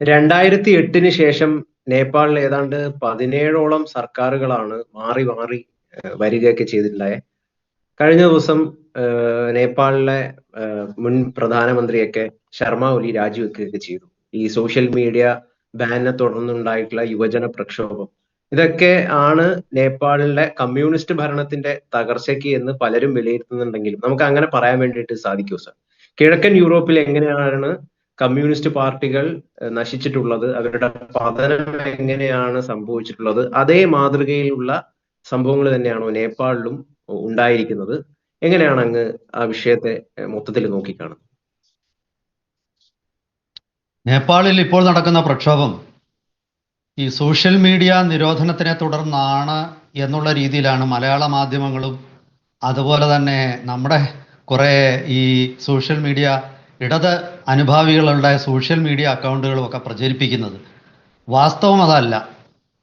രണ്ടായിരത്തി എട്ടിന് ശേഷം നേപ്പാളിൽ ഏതാണ്ട് പതിനേഴോളം സർക്കാരുകളാണ് മാറി മാറി വരികയൊക്കെ ചെയ്തിട്ടുണ്ടായത് കഴിഞ്ഞ ദിവസം നേപ്പാളിലെ മുൻ പ്രധാനമന്ത്രിയൊക്കെ ശർമ്മ ഒലി രാജിവെക്കുകയൊക്കെ ചെയ്തു. ഈ സോഷ്യൽ മീഡിയ ബാനിനെ തുടർന്നുണ്ടായിട്ടുള്ള യുവജന പ്രക്ഷോഭം. ഇതൊക്കെ ആണ് നേപ്പാളിലെ കമ്മ്യൂണിസ്റ്റ് ഭരണത്തിന്റെ തകർച്ചയ്ക്ക് എന്ന് പലരും വിലയിരുത്തുന്നുണ്ടെങ്കിലും നമുക്ക് അങ്ങനെ പറയാൻ വേണ്ടിയിട്ട് സാധിക്കുമോ സർ? കിഴക്കൻ യൂറോപ്പിൽ എങ്ങനെയാണ് കമ്മ്യൂണിസ്റ്റ് പാർട്ടികൾ നശിച്ചിട്ടുള്ളത് അവരുടെ പതനം എങ്ങനെയാണ് സംഭവിച്ചിട്ടുള്ളത് അതേ മാതൃകയിലുള്ള സംഭവങ്ങൾ തന്നെയാണോ നേപ്പാളിലും ഉണ്ടായിരിക്കുന്നത്? എങ്ങനെയാണ് അങ്ങ് ആ വിഷയത്തെ മൊത്തത്തിൽ നോക്കിക്കാണുന്നത്? നേപ്പാളിൽ ഇപ്പോൾ നടക്കുന്ന പ്രക്ഷോഭം ഈ സോഷ്യൽ മീഡിയ നിരോധനത്തിനെ തുടർന്നാണ് എന്നുള്ള രീതിയിലാണ് മലയാള മാധ്യമങ്ങളും അതുപോലെ തന്നെ നമ്മുടെ കുറേ ഈ സോഷ്യൽ മീഡിയ ഇടത് അനുഭാവികളുടെ സോഷ്യൽ മീഡിയ അക്കൗണ്ടുകളും ഒക്കെ പ്രചരിപ്പിക്കുന്നത് വാസ്തവം അതല്ല.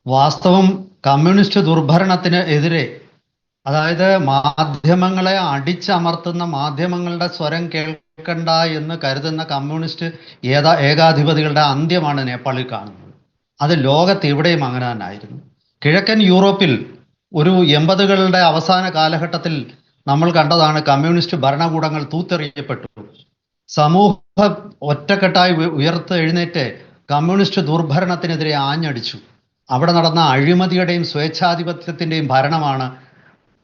വാസ്തവം കമ്മ്യൂണിസ്റ്റ് ദുർഭരണത്തിന് എതിരെ അതായത് മാധ്യമങ്ങളെ അടിച്ചമർത്തുന്ന മാധ്യമങ്ങളുടെ സ്വരം കേൾക്കണ്ട എന്ന് കരുതുന്ന കമ്മ്യൂണിസ്റ്റ് ഏതാ ഏകാധിപതികളുടെ അന്ത്യമാണ് നേപ്പാളിൽ കാണുന്നത്. അത് ലോകത്ത് എവിടെയും അങ്ങനെ തന്നെ ആയിരുന്നു. കിഴക്കൻ യൂറോപ്പിൽ ഒരു എൺപതുകളുടെ അവസാന കാലഘട്ടത്തിൽ നമ്മൾ കണ്ടതാണ് കമ്മ്യൂണിസ്റ്റ് ഭരണകൂടങ്ങൾ തൂത്തെറിയപ്പെട്ടു. സമൂഹം ഒറ്റക്കെട്ടായി ഉയർത്ത് എഴുന്നേറ്റ് കമ്മ്യൂണിസ്റ്റ് ദുർഭരണത്തിനെതിരെ ആഞ്ഞടിച്ചു. അവിടെ നടന്ന അഴിമതിയുടെയും സ്വേച്ഛാധിപത്യത്തിന്റെയും ഭരണമാണ്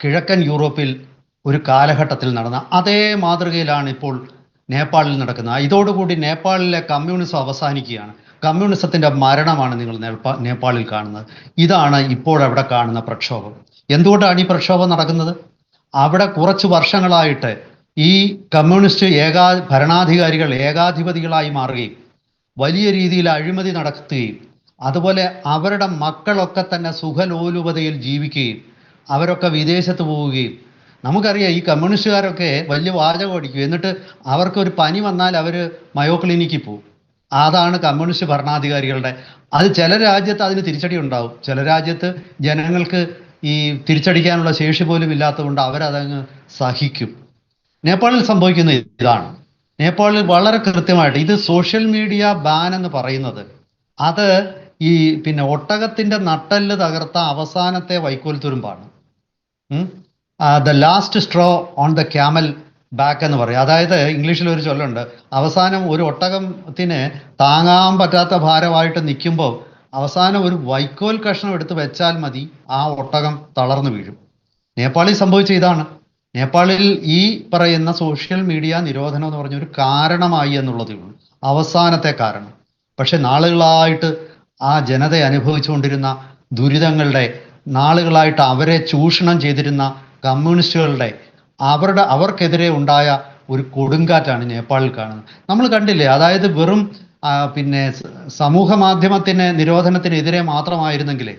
കിഴക്കൻ യൂറോപ്പിൽ ഒരു കാലഘട്ടത്തിൽ നടന്ന. അതേ മാതൃകയിലാണ് ഇപ്പോൾ നേപ്പാളിൽ നടക്കുന്നത്. ഇതോടുകൂടി നേപ്പാളിലെ കമ്മ്യൂണിസം അവസാനിക്കുകയാണ്. കമ്മ്യൂണിസത്തിന്റെ മരണമാണ് നിങ്ങൾ നേപ്പാ നേപ്പാളിൽ കാണുന്നത്. ഇതാണ് ഇപ്പോൾ അവിടെ കാണുന്ന പ്രക്ഷോഭം. എന്തുകൊണ്ടാണ് ഈ പ്രക്ഷോഭം നടക്കുന്നത്? അവിടെ കുറച്ച് വർഷങ്ങളായിട്ട് ഈ കമ്മ്യൂണിസ്റ്റ് ഏകാ ഭരണാധികാരികൾ ഏകാധിപതികളായി മാറുകയും വലിയ രീതിയിൽ അഴിമതി നടത്തുകയും അതുപോലെ അവരുടെ മക്കളൊക്കെ തന്നെ സുഖലോലുപതയിൽ ജീവിക്കുകയും അവരൊക്കെ വിദേശത്ത് പോവുകയും നമുക്കറിയാം ഈ കമ്മ്യൂണിസ്റ്റുകാരൊക്കെ വലിയ വാചകം അടിക്കും. എന്നിട്ട് അവർക്കൊരു പനി വന്നാൽ അവർ മയോ ക്ലിനിക്കിൽ പോകും അതാണ് കമ്മ്യൂണിസ്റ്റ് ഭരണാധികാരികളുടെ അത് ചില രാജ്യത്ത് അതിന് തിരിച്ചടി ഉണ്ടാവും. ചില രാജ്യത്ത് ജനങ്ങൾക്ക് ഈ തിരിച്ചടിക്കാനുള്ള ശേഷി പോലും ഇല്ലാത്തതുകൊണ്ട് അവരതങ്ങ് സഹിക്കും. നേപ്പാളിൽ സംഭവിക്കുന്ന ഇതാണ്. നേപ്പാളിൽ വളരെ കൃത്യമായിട്ട് ഇത് സോഷ്യൽ മീഡിയ ബാൻ എന്ന് പറയുന്നത്. അത് ഈ പിന്നെ ഒട്ടകത്തിന്റെ നട്ടൽ തകർത്ത അവസാനത്തെ വൈക്കോൽ തുരുമ്പാണ്. The last straw on the camel back എന്ന് പറയും. അതായത് ഇംഗ്ലീഷിൽ ഒരു ചൊല്ലുണ്ട്. അവസാനം ഒരു ഒട്ടകത്തിന് താങ്ങാൻ പറ്റാത്ത ഭാരമായിട്ട് നിൽക്കുമ്പോൾ അവസാനം ഒരു വൈക്കോൽ കഷ്ണം എടുത്ത് വെച്ചാൽ മതി ആ ഒട്ടകം തളർന്നു വീഴും. നേപ്പാളിൽ സംഭവിച്ച ഇതാണ്. നേപ്പാളിൽ ഈ പറയുന്ന സോഷ്യൽ മീഡിയ നിരോധനം എന്ന് പറഞ്ഞ ഒരു കാരണമായി എന്നുള്ളതേ ഉള്ളൂ. അവസാനത്തെ കാരണം. പക്ഷെ നാളുകളായിട്ട് ആ ജനത അനുഭവിച്ചുകൊണ്ടിരുന്ന ദുരിതങ്ങളുടെ നാളുകളായിട്ട് അവരെ ചൂഷണം ചെയ്തിരുന്ന കമ്മ്യൂണിസ്റ്റുകളുടെ അവരുടെ അവർക്കെതിരെ ഉണ്ടായ ഒരു കൊടുങ്കാറ്റാണ് നേപ്പാളിൽ കാണുന്നത്. നമ്മൾ കണ്ടില്ലേ അതായത് വെറും പിന്നെ സമൂഹ മാധ്യമത്തിന് നിരോധനത്തിനെതിരെ മാത്രമായിരുന്നെങ്കിൽ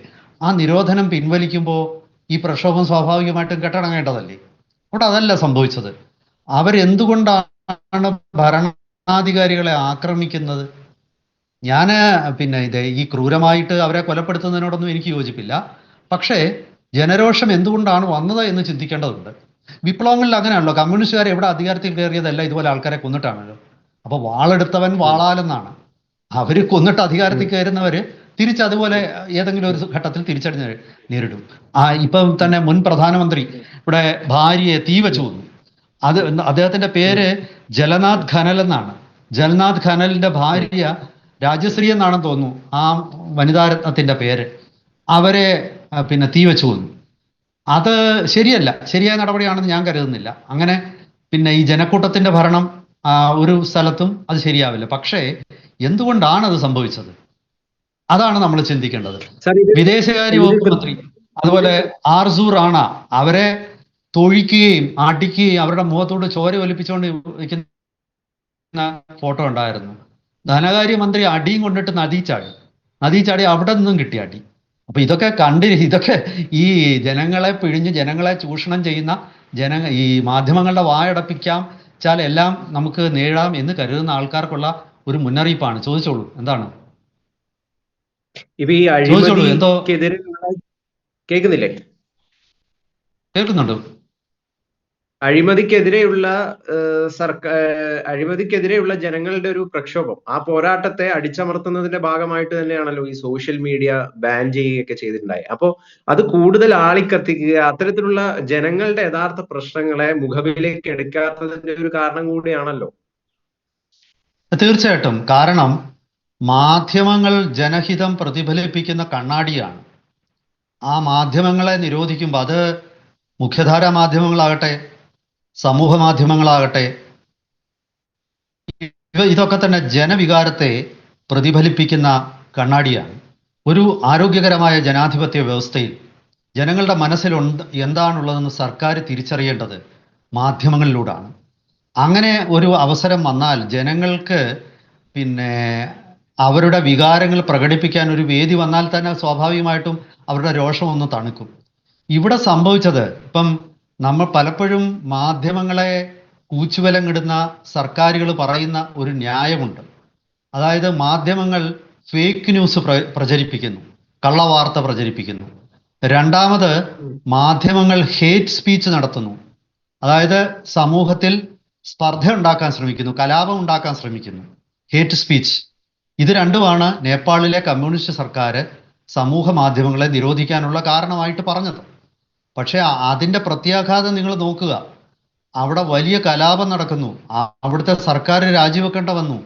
ആ നിരോധനം പിൻവലിക്കുമ്പോൾ ഈ പ്രക്ഷോഭം സ്വാഭാവികമായിട്ടും കെട്ടടങ്ങേണ്ടതല്ലേ? അവിടെ അതല്ല സംഭവിച്ചത്. അവരെന്തുകൊണ്ടാണ് ഭരണാധികാരികളെ ആക്രമിക്കുന്നത്? ഞാൻ പിന്നെ ഇത് ഈ ക്രൂരമായിട്ട് അവരെ കൊലപ്പെടുത്തുന്നതിനോടൊന്നും എനിക്ക് യോജിപ്പില്ല. പക്ഷേ ജനരോഷം എന്തുകൊണ്ടാണ് വന്നത് എന്ന് ചിന്തിക്കേണ്ടതുണ്ട്. വിപ്ലവങ്ങളിൽ അങ്ങനെയാണല്ലോ. കമ്മ്യൂണിസ്റ്റുകാർ എവിടെ അധികാരത്തിൽ കയറിയതല്ല ഇതുപോലെ ആൾക്കാരെ കൊന്നിട്ടാണല്ലോ. അപ്പൊ വാളെടുത്തവൻ വാളാലെന്നാണ്. അവർ കൊന്നിട്ട് അധികാരത്തിൽ കയറുന്നവര് തിരിച്ച് അതുപോലെ ഏതെങ്കിലും ഒരു ഘട്ടത്തിൽ തിരിച്ചടി നേ- നേരിടും. ആ ഇപ്പം തന്നെ മുൻ പ്രധാനമന്ത്രി ഇവിടെ ഭാര്യയെ തീ വെച്ചു വന്നു അത് അദ്ദേഹത്തിന്റെ പേര് ജലനാഥ് ഖനൽ എന്നാണ്. ജലനാഥ് ഖനലിന്റെ ഭാര്യ രാജശ്രീ എന്നാണെന്ന് തോന്നുന്നു ആ വനിതാരത്നത്തിന്റെ പേര്. അവരെ പിന്നെ തീ വെച്ചു വന്നു അത് ശരിയല്ല. ശരിയായ നടപടിയാണെന്ന് ഞാൻ കരുതുന്നില്ല. അങ്ങനെ പിന്നെ ഈ ജനക്കൂട്ടത്തിന്റെ ഭരണം ഒരു സ്ഥലത്തും അത് ശരിയാവില്ല. പക്ഷേ എന്തുകൊണ്ടാണ് അത് സംഭവിച്ചത്? അതാണ് നമ്മൾ ചിന്തിക്കേണ്ടത്. വിദേശകാര്യ വകുപ്പ് മന്ത്രി അതുപോലെ ആർസു റാണ അവരെ തൊഴിക്കുകയും അടിക്കുകയും അവരുടെ മുഖത്തോട് ചോര ഒലിപ്പിച്ചുകൊണ്ട് വയ്ക്കുന്ന ഫോട്ടോ ഉണ്ടായിരുന്നു. ധനകാര്യ മന്ത്രി അടിയും കൊണ്ടിട്ട് നദീ ചാടി. നദീ ചാടി അവിടെ നിന്നും കിട്ടി അടി. അപ്പൊ ഇതൊക്കെ കണ്ടി ഇതൊക്കെ ഈ ജനങ്ങളെ പിഴിഞ്ഞ് ജനങ്ങളെ ചൂഷണം ചെയ്യുന്ന ജന ഈ മാധ്യമങ്ങളുടെ വായടപ്പിക്കാം വെച്ചാൽ എല്ലാം നമുക്ക് നേടാം എന്ന് കരുതുന്ന ആൾക്കാർക്കുള്ള ഒരു മുന്നറിയിപ്പാണ്. ചോദിച്ചോളൂ എന്താണ്? ഇപ്പൊ ഈ അഴിമതിക്കെതിരെ കേൾക്കുന്നില്ലേ? കേൾക്കുന്നുണ്ട്. അഴിമതിക്കെതിരെയുള്ള സർക്കാർ അഴിമതിക്കെതിരെയുള്ള ജനങ്ങളുടെ ഒരു പ്രക്ഷോഭം. ആ പോരാട്ടത്തെ അടിച്ചമർത്തുന്നതിന്റെ ഭാഗമായിട്ട് തന്നെയാണല്ലോ ഈ സോഷ്യൽ മീഡിയ ബാൻ ചെയ്യുകയൊക്കെ ചെയ്തിട്ടുണ്ടായി. അപ്പോ അത് കൂടുതൽ ആളിക്കത്തിക്കുക അത്തരത്തിലുള്ള ജനങ്ങളുടെ യഥാർത്ഥ പ്രശ്നങ്ങളെ മുഖവിലേക്ക് എടുക്കാത്തതിന്റെ ഒരു കാരണം കൂടിയാണല്ലോ. തീർച്ചയായിട്ടും. കാരണം മാധ്യമങ്ങൾ ജനഹിതം പ്രതിഫലിപ്പിക്കുന്ന കണ്ണാടിയാണ്. ആ മാധ്യമങ്ങളെ നിരോധിക്കുമ്പോൾ അത് മുഖ്യധാരാ മാധ്യമങ്ങളാകട്ടെ സമൂഹ മാധ്യമങ്ങളാകട്ടെ ഇതൊക്കെ തന്നെ ജനവികാരത്തെ പ്രതിഫലിപ്പിക്കുന്ന കണ്ണാടിയാണ്. ഒരു ആരോഗ്യകരമായ ജനാധിപത്യ വ്യവസ്ഥയിൽ ജനങ്ങളുടെ മനസ്സിൽ എന്താണുള്ളതെന്ന് സർക്കാർ തിരിച്ചറിയേണ്ടത് മാധ്യമങ്ങളിലൂടെയാണ് അങ്ങനെ ഒരു അവസരം വന്നാൽ ജനങ്ങൾക്ക് പിന്നെ അവരുടെ വികാരങ്ങൾ പ്രകടിപ്പിക്കാൻ ഒരു വേദി വന്നാൽ തന്നെ സ്വാഭാവികമായിട്ടും അവരുടെ രോഷം ഒന്ന് തണുക്കും. ഇവിടെ സംഭവിച്ചത് ഇപ്പം നമ്മൾ പലപ്പോഴും മാധ്യമങ്ങളെ കൂച്ചുവിലങ്ങിടുന്ന സർക്കാരുകൾ പറയുന്ന ഒരു ന്യായമുണ്ട്. അതായത് മാധ്യമങ്ങൾ ഫേക്ക് ന്യൂസ് പ്ര പ്രചരിപ്പിക്കുന്നു കള്ളവാർത്ത പ്രചരിപ്പിക്കുന്നു. രണ്ടാമത് മാധ്യമങ്ങൾ ഹേറ്റ് സ്പീച്ച് നടത്തുന്നു. അതായത് സമൂഹത്തിൽ സ്പർദ്ധ ഉണ്ടാക്കാൻ ശ്രമിക്കുന്നു കലാപം ഉണ്ടാക്കാൻ ശ്രമിക്കുന്നു ഹേറ്റ് സ്പീച്ച് ഇത് രണ്ടുമാണ് നേപ്പാളിലെ കമ്മ്യൂണിസ്റ്റ് സർക്കാർ സമൂഹ മാധ്യമങ്ങളെ നിരോധിക്കാനുള്ള കാരണമായിട്ട് പറഞ്ഞത്. പക്ഷേ അതിന്റെ പ്രത്യാഘാതം നിങ്ങൾ നോക്കുക. അവിടെ വലിയ കലാപം നടക്കുന്നു. അവിടുത്തെ സർക്കാർ രാജിവെക്കേണ്ട വന്നു.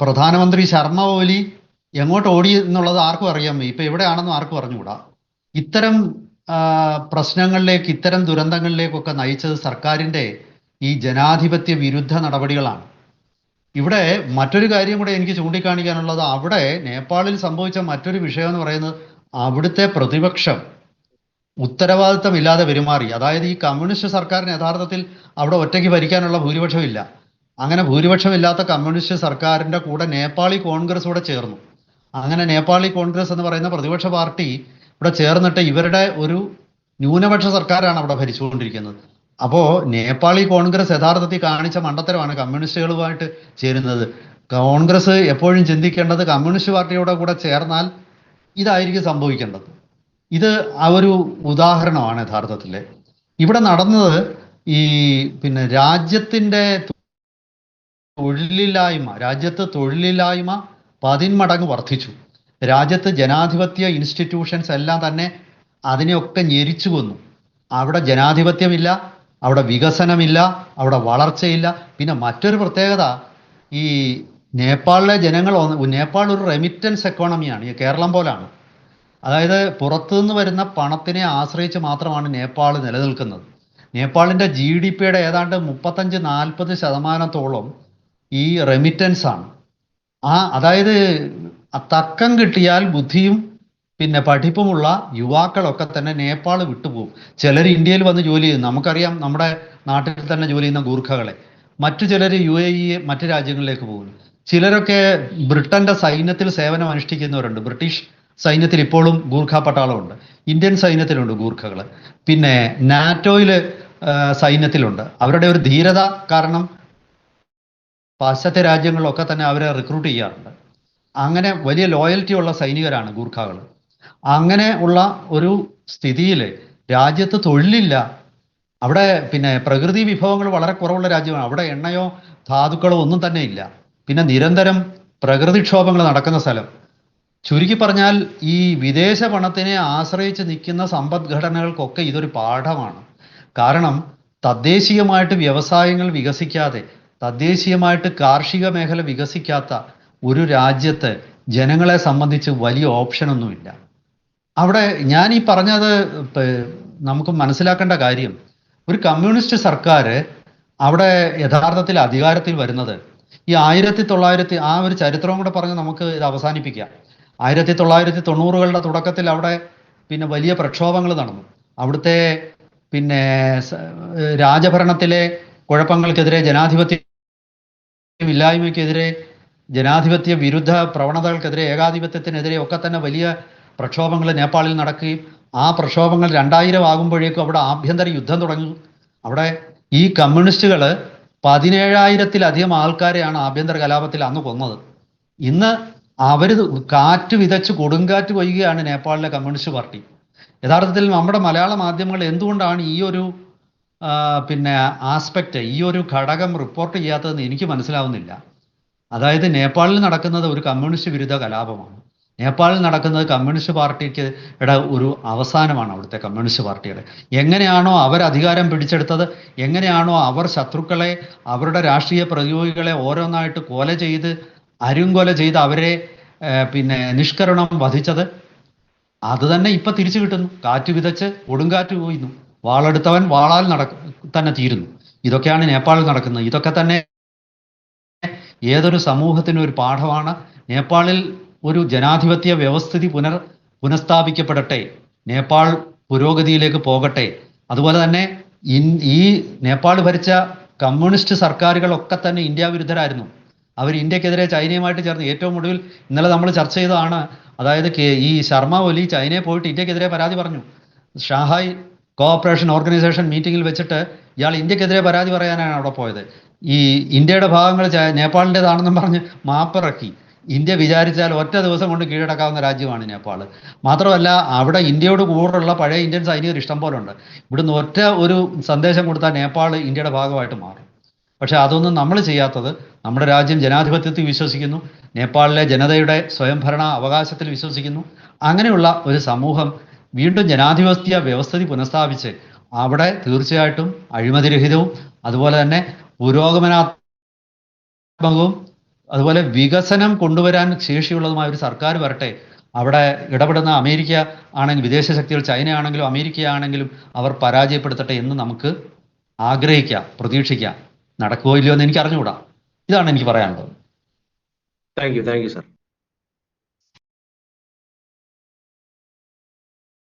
പ്രധാനമന്ത്രി ശർമ്മ ഓലി എങ്ങോട്ട് ഓടി എന്നുള്ളത് ആർക്കും അറിയാം ഇപ്പൊ എവിടെയാണെന്നും ആർക്കും അറിഞ്ഞുകൂടാ. ഇത്തരം പ്രശ്നങ്ങളിലേക്ക് ഇത്തരം ദുരന്തങ്ങളിലേക്കൊക്കെ നയിച്ചത് സർക്കാരിന്റെ ഈ ജനാധിപത്യ വിരുദ്ധ നടപടികളാണ്. ഇവിടെ മറ്റൊരു കാര്യം കൂടെ എനിക്ക് ചൂണ്ടിക്കാണിക്കാനുള്ളത്. അവിടെ നേപ്പാളിൽ സംഭവിച്ച മറ്റൊരു വിഷയം എന്ന് പറയുന്നത് അവിടുത്തെ പ്രതിപക്ഷം ഉത്തരവാദിത്തമില്ലാതെ പെരുമാറി. അതായത് ഈ കമ്മ്യൂണിസ്റ്റ് സർക്കാരിന് യഥാർത്ഥത്തിൽ അവിടെ ഒറ്റയ്ക്ക് ഭരിക്കാനുള്ള ഭൂരിപക്ഷമില്ല. അങ്ങനെ ഭൂരിപക്ഷമില്ലാത്ത കമ്മ്യൂണിസ്റ്റ് സർക്കാരിന്റെ കൂടെ നേപ്പാളി കോൺഗ്രസ് കൂടെ ചേർന്നു. അങ്ങനെ നേപ്പാളി കോൺഗ്രസ് എന്ന് പറയുന്ന പ്രതിപക്ഷ പാർട്ടി ഇവിടെ ചേർന്നിട്ട് ഇവരുടെ ഒരു ന്യൂനപക്ഷ സർക്കാരാണ് അവിടെ ഭരിച്ചുകൊണ്ടിരിക്കുന്നത്. അപ്പോ നേപ്പാളി കോൺഗ്രസ് യഥാർത്ഥത്തിൽ കാണിച്ച മണ്ടത്തരമാണ് കമ്മ്യൂണിസ്റ്റുകളുമായിട്ട് ചേരുന്നത്. കോൺഗ്രസ് എപ്പോഴും ചിന്തിക്കേണ്ടത് കമ്മ്യൂണിസ്റ്റ് പാർട്ടിയുടെ കൂടെ ചേർന്നാൽ ഇതായിരിക്കും സംഭവിക്കേണ്ടത്. ഇത് ആ ഒരു ഉദാഹരണമാണ് യഥാർത്ഥത്തിൽ ഇവിടെ നടന്നത് ഈ പിന്നെ രാജ്യത്തിന്റെ തൊഴിലില്ലായ്മ രാജ്യത്ത് തൊഴിലില്ലായ്മ പതിന്മടങ്ങ് വർദ്ധിച്ചു. രാജ്യത്ത് ജനാധിപത്യ ഇൻസ്റ്റിറ്റ്യൂഷൻസ് എല്ലാം തന്നെ അതിനെയൊക്കെ ഞെരിച്ചു കൊന്നു. അവിടെ ജനാധിപത്യമില്ല അവിടെ വികസനമില്ല അവിടെ വളർച്ചയില്ല. പിന്നെ മറ്റൊരു പ്രത്യേകത ഈ നേപ്പാളിലെ ജനങ്ങൾ നേപ്പാൾ ഒരു റെമിറ്റൻസ് എക്കോണമിയാണ് കേരളം പോലാണ്. അതായത് പുറത്തുനിന്ന് വരുന്ന പണത്തിനെ ആശ്രയിച്ച് മാത്രമാണ് നേപ്പാൾ നിലനിൽക്കുന്നത്. നേപ്പാളിന്റെ ജി ഡി പിയുടെ ഏതാണ്ട് മുപ്പത്തഞ്ച് നാൽപ്പത് ശതമാനത്തോളം ഈ റെമിറ്റൻസ് ആണ്. ആ അതായത് തക്കം കിട്ടിയാൽ ബുദ്ധിയും പിന്നെ പഠിപ്പുമുള്ള യുവാക്കളൊക്കെ തന്നെ നേപ്പാൾ വിട്ടുപോകും. ചിലർ ഇന്ത്യയിൽ വന്ന് ജോലി ചെയ്യുന്നു. നമുക്കറിയാം നമ്മുടെ നാട്ടിൽ തന്നെ ജോലി ചെയ്യുന്ന ഗൂർഖകളെ. മറ്റു ചിലർ യു എ ഇ മറ്റു രാജ്യങ്ങളിലേക്ക് പോകും ചിലരൊക്കെ ബ്രിട്ടന്റെ സൈന്യത്തിൽ സേവനം അനുഷ്ഠിക്കുന്നവരുണ്ട്. ബ്രിട്ടീഷ് സൈന്യത്തിൽ ഇപ്പോഴും ഗൂർഖ പട്ടാളമുണ്ട്. ഇന്ത്യൻ സൈന്യത്തിലുണ്ട് ഗൂർഖകൾ പിന്നെ നാറ്റോയിൽ സൈന്യത്തിലുണ്ട്. അവരുടെ ഒരു ധീരത കാരണം പാശ്ചാത്യ രാജ്യങ്ങളിലൊക്കെ തന്നെ അവരെ റിക്രൂട്ട് ചെയ്യാറുണ്ട്. അങ്ങനെ വലിയ ലോയൽറ്റി ഉള്ള സൈനികരാണ് ഗൂർഖകൾ അങ്ങനെ ഉള്ള ഒരു സ്ഥിതിയിൽ രാജ്യത്ത് തൊഴിലില്ല. അവിടെ പിന്നെ പ്രകൃതി വിഭവങ്ങൾ വളരെ കുറവുള്ള രാജ്യമാണ്. അവിടെ എണ്ണയോ ധാതുക്കളോ ഒന്നും തന്നെ ഇല്ല. പിന്നെ നിരന്തരം പ്രകൃതിക്ഷോഭങ്ങൾ നടക്കുന്ന സ്ഥലം. ചുരുക്കി പറഞ്ഞാൽ ഈ വിദേശ പണത്തിനെ ആശ്രയിച്ച് നിൽക്കുന്ന സമ്പദ്ഘടനകൾക്കൊക്കെ ഇതൊരു പാഠമാണ്. കാരണം തദ്ദേശീയമായിട്ട് വ്യവസായങ്ങൾ വികസിക്കാതെ തദ്ദേശീയമായിട്ട് കാർഷിക മേഖല വികസിക്കാത്ത ഒരു രാജ്യത്ത് ജനങ്ങളെ സംബന്ധിച്ച് വലിയ ഓപ്ഷനൊന്നുമില്ല. അവിടെ ഞാൻ ഈ പറഞ്ഞത് നമുക്ക് മനസ്സിലാക്കേണ്ട കാര്യം ഒരു കമ്മ്യൂണിസ്റ്റ് സർക്കാർ അവിടെ യഥാർത്ഥത്തിൽ അധികാരത്തിൽ വരുന്നത് ഈ ആയിരത്തി തൊള്ളായിരത്തി ആ ഒരു ചരിത്രവും കൂടെ പറഞ്ഞ് നമുക്ക് ഇത് അവസാനിപ്പിക്കാം. ആയിരത്തി തൊള്ളായിരത്തി തൊണ്ണൂറുകളുടെ തുടക്കത്തിൽ അവിടെ പിന്നെ വലിയ പ്രക്ഷോഭങ്ങൾ നടന്നു. അവിടുത്തെ പിന്നെ രാജഭരണത്തിലെ കുഴപ്പങ്ങൾക്കെതിരെ ജനാധിപത്യ ഇല്ലായ്മയ്ക്കെതിരെ ജനാധിപത്യ വിരുദ്ധ പ്രവണതകൾക്കെതിരെ ഏകാധിപത്യത്തിനെതിരെ ഒക്കെ തന്നെ വലിയ പ്രക്ഷോഭങ്ങൾ നേപ്പാളിൽ നടക്കുകയും ആ പ്രക്ഷോഭങ്ങൾ രണ്ടായിരം ആകുമ്പോഴേക്കും അവിടെ ആഭ്യന്തര യുദ്ധം തുടങ്ങി. അവിടെ ഈ കമ്മ്യൂണിസ്റ്റുകൾ പതിനേഴായിരത്തിലധികം ആൾക്കാരെയാണ് ആഭ്യന്തര കലാപത്തിൽ അന്ന് കൊന്നത്. ഇന്ന് അവർ കാറ്റ് വിതച്ച് കൊടുങ്കാറ്റ് കൊയ്യുകയാണ് നേപ്പാളിലെ കമ്മ്യൂണിസ്റ്റ് പാർട്ടി. യഥാർത്ഥത്തിൽ നമ്മുടെ മലയാള മാധ്യമങ്ങൾ എന്തുകൊണ്ടാണ് ഈ ഒരു പിന്നെ ആസ്പെക്റ്റ് ഈ ഒരു ഘടകം റിപ്പോർട്ട് ചെയ്യാത്തതെന്ന് എനിക്ക് മനസ്സിലാവുന്നില്ല. അതായത് നേപ്പാളിൽ നടക്കുന്നത് ഒരു കമ്മ്യൂണിസ്റ്റ് വിരുദ്ധ കലാപമാണ്. നേപ്പാളിൽ നടക്കുന്നത് കമ്മ്യൂണിസ്റ്റ് പാർട്ടിക്ക് ഇട ഒരു അവസാനമാണ് അവിടുത്തെ കമ്മ്യൂണിസ്റ്റ് പാർട്ടിയുടെ. എങ്ങനെയാണോ അവർ അധികാരം പിടിച്ചെടുത്തത് എങ്ങനെയാണോ അവർ ശത്രുക്കളെ അവരുടെ രാഷ്ട്രീയ പ്രതിയോഗികളെ ഓരോന്നായിട്ട് കൊല ചെയ്ത് അരുങ്കൊല ചെയ്ത് അവരെ പിന്നെ നിഷ്കരണം വധിച്ചത് അത് തന്നെ ഇപ്പൊ തിരിച്ചു കിട്ടുന്നു. കാറ്റ് വിതച്ച് കൊടുങ്കാറ്റ് പോയിരുന്നു വാളെടുത്തവൻ വാളാൽ നടക്ക തന്നെ തീരുന്നു. ഇതൊക്കെയാണ് നേപ്പാളിൽ നടക്കുന്നത്. ഇതൊക്കെ തന്നെ ഏതൊരു സമൂഹത്തിനും ഒരു പാഠമാണ്. നേപ്പാളിൽ ഒരു ജനാധിപത്യ വ്യവസ്ഥിതി പുനർ പുനഃസ്ഥാപിക്കപ്പെടട്ടെ നേപ്പാൾ പുരോഗതിയിലേക്ക് പോകട്ടെ. അതുപോലെ തന്നെ ഈ നേപ്പാൾ ഭരിച്ച കമ്മ്യൂണിസ്റ്റ് സർക്കാരുകളൊക്കെ തന്നെ ഇന്ത്യ വിരുദ്ധരായിരുന്നു. അവർ ഇന്ത്യക്കെതിരെ ചൈനയുമായിട്ട് ചേർന്ന് ഏറ്റവും ഒടുവിൽ ഇന്നലെ നമ്മൾ ചർച്ച ചെയ്തതാണ് അതായത് ഈ ശർമ്മ ഒലി ചൈനയെ പോയിട്ട് ഇന്ത്യക്കെതിരെ പരാതി പറഞ്ഞു. ഷാഹായ് കോഓപ്പറേഷൻ ഓർഗനൈസേഷൻ മീറ്റിംഗിൽ വെച്ചിട്ട് ഇയാൾ ഇന്ത്യക്കെതിരെ പരാതി പറയാനാണ് അവിടെ പോയത്. ഈ ഇന്ത്യയുടെ ഭാഗങ്ങൾ നേപ്പാളിന്റെതാണെന്നും പറഞ്ഞ് മാപ്പിറക്കി. ഇന്ത്യ വിചാരിച്ചാൽ ഒറ്റ ദിവസം കൊണ്ട് കീഴടക്കാവുന്ന രാജ്യമാണ് നേപ്പാൾ. മാത്രമല്ല അവിടെ ഇന്ത്യയോട് കൂറുള്ള പഴയ ഇന്ത്യൻ സൈനികർ ഇഷ്ടം പോലെ ഉണ്ട് ഇവിടുന്ന് ഒറ്റ ഒരു സന്ദേശം കൊടുത്താൽ നേപ്പാൾ ഇന്ത്യയുടെ ഭാഗമായിട്ട് മാറും. പക്ഷെ അതൊന്നും നമ്മൾ ചെയ്യാത്തത് നമ്മുടെ രാജ്യം ജനാധിപത്യത്തിൽ വിശ്വസിക്കുന്നു നേപ്പാളിലെ ജനതയുടെ സ്വയംഭരണ അവകാശത്തിൽ വിശ്വസിക്കുന്നു. അങ്ങനെയുള്ള ഒരു സമൂഹം വീണ്ടും ജനാധിപത്യ വ്യവസ്ഥിതി പുനഃസ്ഥാപിച്ച് അവിടെ തീർച്ചയായിട്ടും അഴിമതിരഹിതവും അതുപോലെ തന്നെ പുരോഗമനാത്മകവും അതുപോലെ വികസനം കൊണ്ടുവരാൻ ശേഷിയുള്ളതുമായ ഒരു സർക്കാർ വരട്ടെ. അവിടെ ഇടപെടുന്ന അമേരിക്ക ആണെങ്കിൽ വിദേശ ശക്തികൾ ചൈന ആണെങ്കിലും അമേരിക്ക ആണെങ്കിലും അവർ പരാജയപ്പെടുത്തട്ടെ എന്ന് നമുക്ക് ആഗ്രഹിക്കാം പ്രതീക്ഷിക്കാം. നടക്കുമോ ഇല്ലയോ എന്ന് എനിക്ക് അറിഞ്ഞുകൂടാ. ഇതാണ് എനിക്ക് പറയാനുള്ളത്. Thank you thank you sir